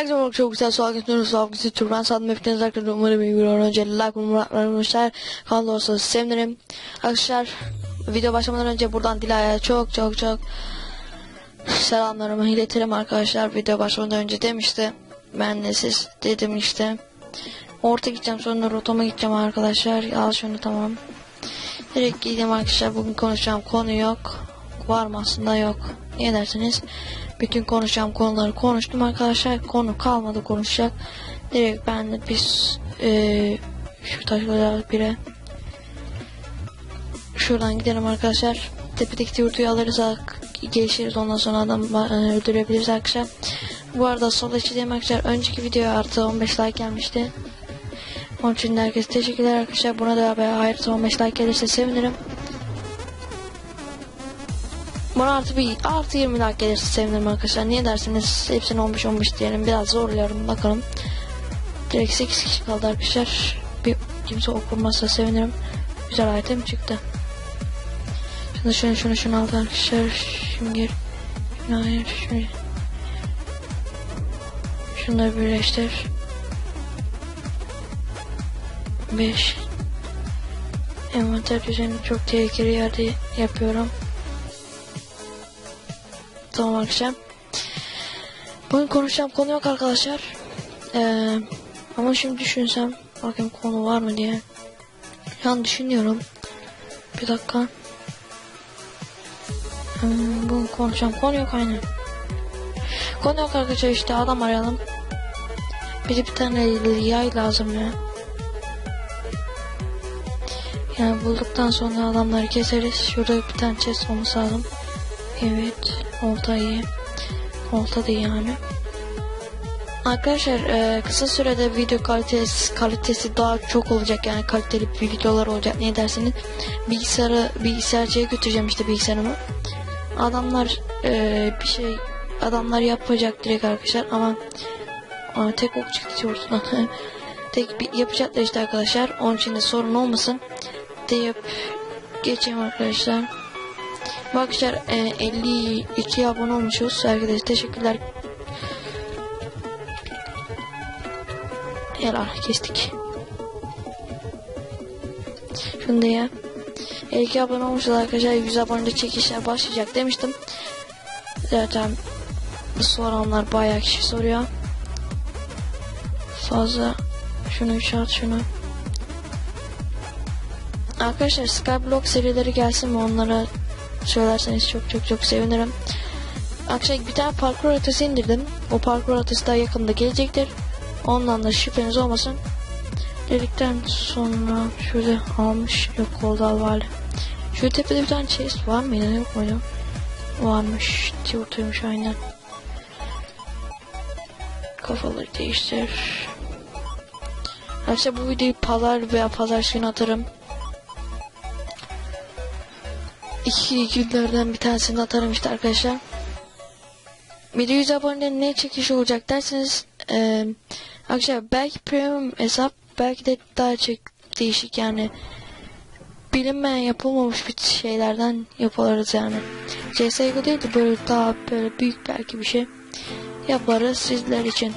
Herkese merhaba çok güzel soğuk etmiyoruz soğuk tur ben sandım. Hepiniz arkadaşlar umarım iyi bir an önce like ve muratlarmışlar kanalda olsanız sevinirim. Arkadaşlar video başlamadan önce buradan Dila'ya çok çok çok selamlarımı iletirim arkadaşlar. Video başlamadan önce demişti. Ben de siz dedim işte orta gideceğim sonra rotama gideceğim arkadaşlar. Al şunu tamam. Direkt gideyim arkadaşlar. Bugün konuşacağım konu yok. Var mı aslında? Yok. Niye dersiniz bütün konuşacağım konuları konuştum arkadaşlar. Konu kalmadı konuşacak. Direkt ben de biz e, şu taşları bire şuradan gidelim arkadaşlar. Tepedeki yurtuyu alırız gelişiriz ondan sonra adam e, öldürebiliriz arkadaşlar. Bu arada sol içi arkadaşlar önceki videoya artı 15 like gelmişti. Onun için herkese teşekkürler arkadaşlar. Buna da artı 15 like gelirse sevinirim. Bana artı bir artı 20 like gelirse sevinirim arkadaşlar. Niye derseniz hepsini 15 15 diyelim. Biraz zorluyorum bakalım. Direkt 8 kişi kaldı arkadaşlar. Bir kimse okurmazsa sevinirim. Güzel item çıktı. Şunu şunu şunu şunu aldı arkadaşlar. Şimdi şunu hayır şunu. Şunları birleştir. 5 Envanter düzeni çok tehlikeli yerde yapıyorum. Tamam arkadaşlar. Bugün konuşacağım konu yok arkadaşlar. Ee, ama şimdi düşünsem bakayım konu var mı diye. Şu an düşünüyorum. Bir dakika. Hmm, bugün konuşacağım konu yok aynen. Konu yok arkadaşlar işte adam arayalım. Bize bir tane yay lazım ya. Yani bulduktan sonra adamları keseriz. Şurada bir tane chest olması lazım. Evet. Olta iyi. Olta da yani. Arkadaşlar e, kısa sürede video kalitesi kalitesi daha çok olacak yani kaliteli videolar olacak. Ne dersiniz? Bilgisayarı bilgisayarcıya götüreceğim işte bilgisayarımı. Adamlar e, bir şey adamlar yapacak direkt arkadaşlar ama tek ok çıktı ortadan tek bir yapacaklar işte arkadaşlar. Onun için de sorun olmasın. Deyip geçeyim arkadaşlar Arkadaşlar e, 52 abone olmuşuz. Arkadaşlar teşekkürler. Helal kestik. Şunu da ya. 52 abone olmuşuz arkadaşlar. 100 abonede çekişler başlayacak demiştim. Zaten soranlar bayağı kişi soruyor. Fazla şunu 3 at şunu. Arkadaşlar Skyblock serileri gelsin mi onlara söylerseniz çok çok çok sevinirim. Akşam bir tane parkur haritası indirdim. O parkur haritası daha yakında gelecektir. Ondan da şüpheniz olmasın. Dedikten sonra şöyle almış yok oldu alvali. Şu tepede bir tane chest var mıydı yok muydu? Varmış. Tiyortuymuş aynen. Kafaları değiştir. Arkadaşlar bu videoyu pazar veya pazar günü atarım. İki günlerden bir tanesini atarım işte arkadaşlar. Bir de 100 aboneden ne çekiş olacak derseniz e, arkadaşlar belki premium hesap belki de daha çek değişik yani bilinmeyen yapılmamış bir şeylerden yaparız yani. CSGO değil de böyle daha böyle büyük belki bir şey yaparız sizler için.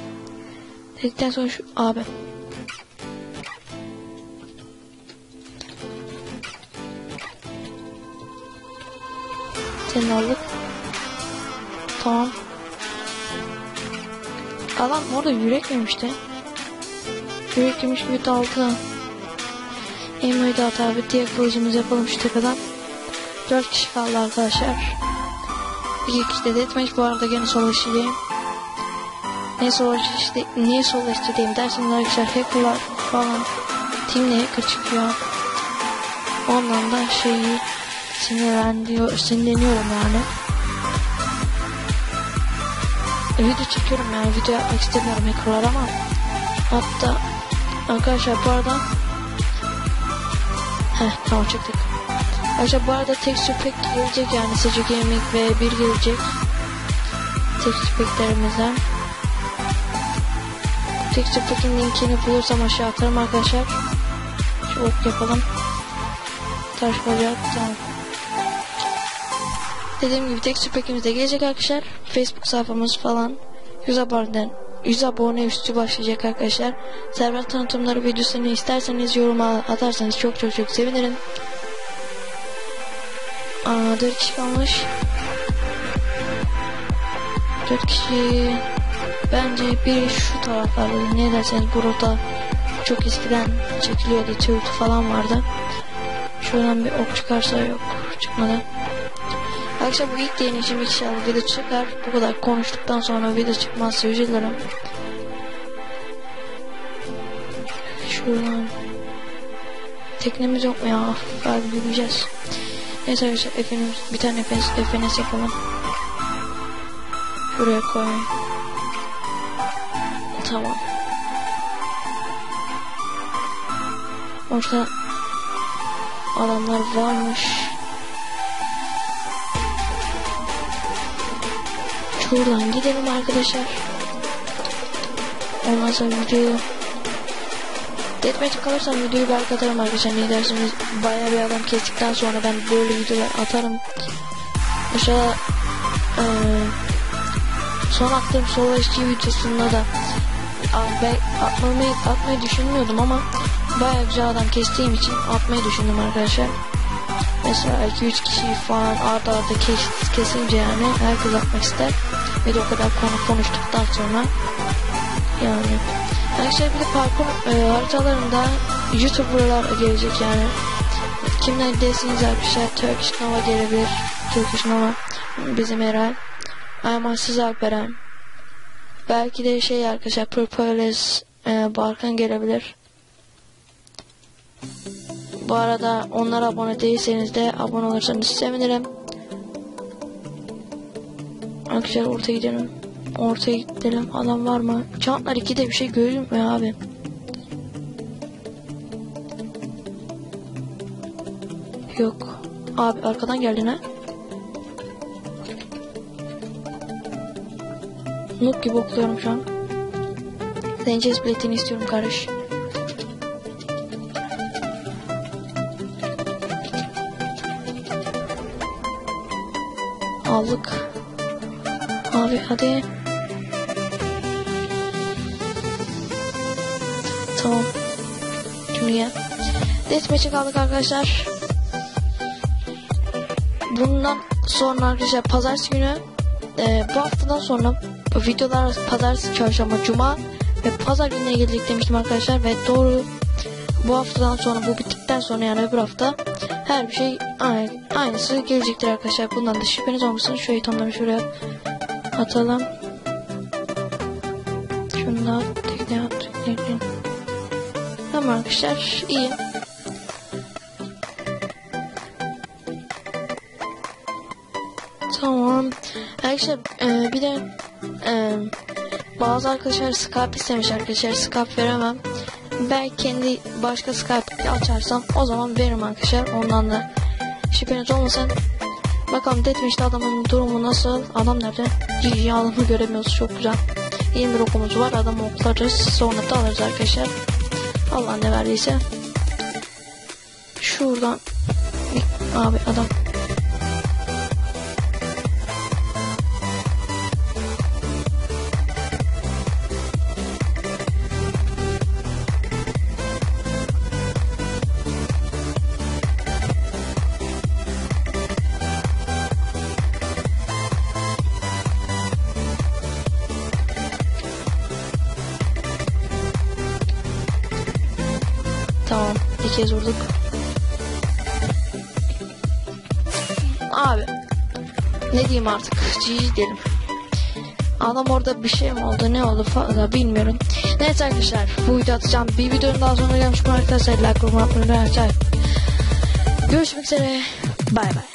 Dedikten sonra şu abi Seni aldık. Tamam. Adam orada yürek yemişti. Yürek yemiş gibi daldı. Emo'yu da at abi. Diğer kılıcımızı yapalım şu tepeden. Dört kişi kaldı arkadaşlar. Bir kişi de deathmatch bu arada gene sol işleyeyim. Ne sol işte niye sol işleyeyim derseniz arkadaşlar hackerlar falan. Team'le hacker çıkıyor. Ondan da şeyi sinirleniyor, sinirleniyorum yani. E, video çekiyorum yani video yapmak istemiyorum hackerlar ama hatta arkadaşlar bu arada Heh tamam çıktık. Arkadaşlar bu arada texture pack gelecek yani Seju Gaming ve bir gelecek. Texture packlerimizden. Texture pack'in linkini bulursam aşağı atarım arkadaşlar. Şu ok yapalım. Taş bacak tamam. Dediğim gibi tek pack'imiz de gelecek arkadaşlar. Facebook sayfamız falan. 100 aboneden 100 abone üstü başlayacak arkadaşlar. Server tanıtımları videosunu isterseniz yoruma atarsanız çok çok çok sevinirim. Aa 4 kişi kalmış. 4 kişi bence biri şu taraflarda ne derseniz burada çok eskiden çekiliyordu tüytü falan vardı. Şuradan bir ok çıkarsa yok çıkmadı. Arkadaşlar bu ilk deneyişim inşallah video çıkar. Bu kadar konuştuktan sonra video çıkmazsa üzülürüm. Şuradan. Teknemiz yok mu ya? Galiba yürüyeceğiz. Neyse arkadaşlar efendim bir tane efes, efenes yapalım. Şuraya koy. Tamam. Orada adamlar varmış. Şuradan gidelim arkadaşlar. Ondan sonra videoyu Deathmatch kalırsam videoyu belki atarım arkadaşlar. Ne dersiniz? Bayağı bir adam kestikten sonra ben böyle videolar atarım. Mesela ee, son attığım solo HG videosunda da ben atmayı, atmayı düşünmüyordum ama bayağı güzel adam kestiğim için atmayı düşündüm arkadaşlar Mesela 2-3 kişi falan arda arda kes, kesince yani herkes atmak ister ve de o kadar konu konuştuktan sonra yani Arkadaşlar bir de parkur e, haritalarında YouTuber'lar gelecek yani. Kimler desiniz arkadaşlar Turkish Nova gelebilir. Turkish Nova bizim Eray. Aymansız Alperen. Belki de şey arkadaşlar Propolis e, Barkan gelebilir. Bu arada onlara abone değilseniz de abone olursanız sevinirim. Arkadaşlar ortaya gidelim. Ortaya gidelim. Adam var mı? Çantlar 2'de bir şey görünmüyor abi. Yok. Abi arkadan geldin ha? Noob gibi okluyorum şu an. Zencez biletini istiyorum kardeş. Aldık. Abi hadi. Tamam. Ye. Deathmatch'e kaldık arkadaşlar. Bundan sonra arkadaşlar pazartesi günü e, bu haftadan sonra videolar pazartesi, çarşamba, cuma ve pazar gününe gelecek demiştim arkadaşlar ve doğru bu haftadan sonra bu bittikten sonra yani öbür hafta her bir şey aynı, aynısı gelecektir arkadaşlar. Bundan da şüpheniz olmasın. Şu itemleri şuraya atalım. Şunu da tekneye at. Tekneye. Tamam arkadaşlar iyi. Tamam. Arkadaşlar e, bir de e, bazı arkadaşlar Skype istemiş arkadaşlar. Skype veremem. Belki kendi başka Skype açarsam o zaman veririm arkadaşlar. Ondan da şüpheniz olmasın. Bakalım Deathmatch'te adamın durumu nasıl? Adam nerede? GG adamı göremiyoruz. Çok güzel. 21 okumuz var. Adamı oklarız. Sonra da alırız arkadaşlar. Allah ne verdiyse. Şuradan. Abi adam. Kez vurduk. Abi. Ne diyeyim artık. GG diyelim. Adam orada bir şey mi oldu ne oldu falan bilmiyorum. Neyse arkadaşlar bu video atacağım. Bir videonun daha sonuna gelmiş bu arkadaşlar. Like, yorum yapmayı unutmayın. Görüşmek üzere. Bay bay.